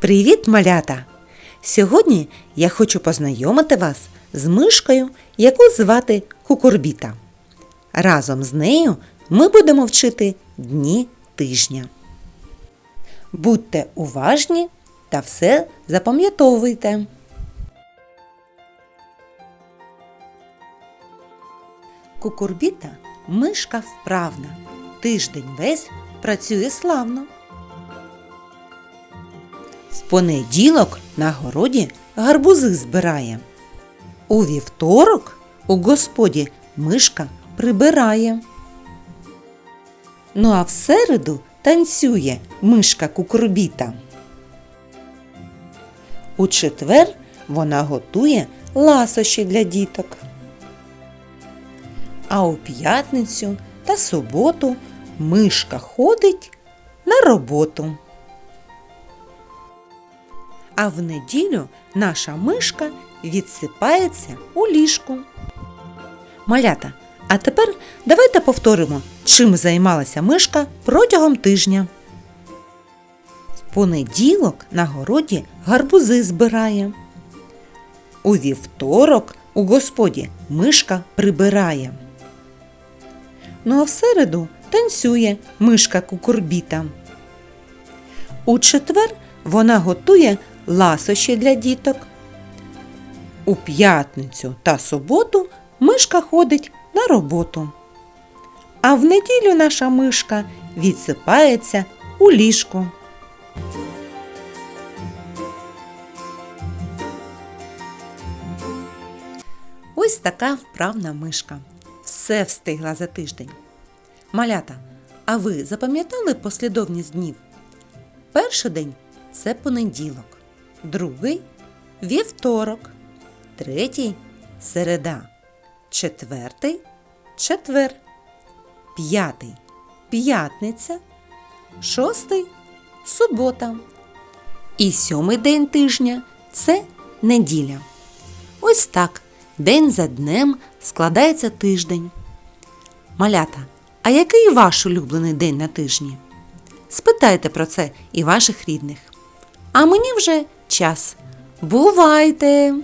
Привіт, малята! Сьогодні я хочу познайомити вас з мишкою, яку звати Кукурбіта. Разом з нею ми будемо вчити дні тижня. Будьте уважні та все запам'ятовуйте. Кукурбіта мишка вправна. Тиждень весь працює славно. З понеділок на городі гарбузи збирає. У вівторок у господі мишка прибирає. Ну а в середу танцює мишка кукурбіта. У четвер вона готує ласощі для діток. А у п'ятницю та суботу мишка ходить на роботу. А в неділю наша мишка відсипається у ліжку. Малята, а тепер давайте повторимо, чим займалася мишка протягом тижня. В понеділок на городі гарбузи збирає. У вівторок у господі мишка прибирає. Ну а в середу танцює мишка кукурбіта. У четвер вона готує ласощі для діток. У п'ятницю та суботу мишка ходить на роботу. А в неділю наша мишка відсипається у ліжку. Ось така вправна мишка. Все встигла за тиждень. Малята, а ви запам'ятали послідовність днів? Перший день це понеділок, другий вівторок, третій середа, четвертий четвер, п'ятий п'ятниця, шостий субота. І сьомий день тижня це неділя. Ось так день за днем складається тиждень. Малята, а який ваш улюблений день на тижні? Спитайте про це і ваших рідних. А мені вже час. Бувайте!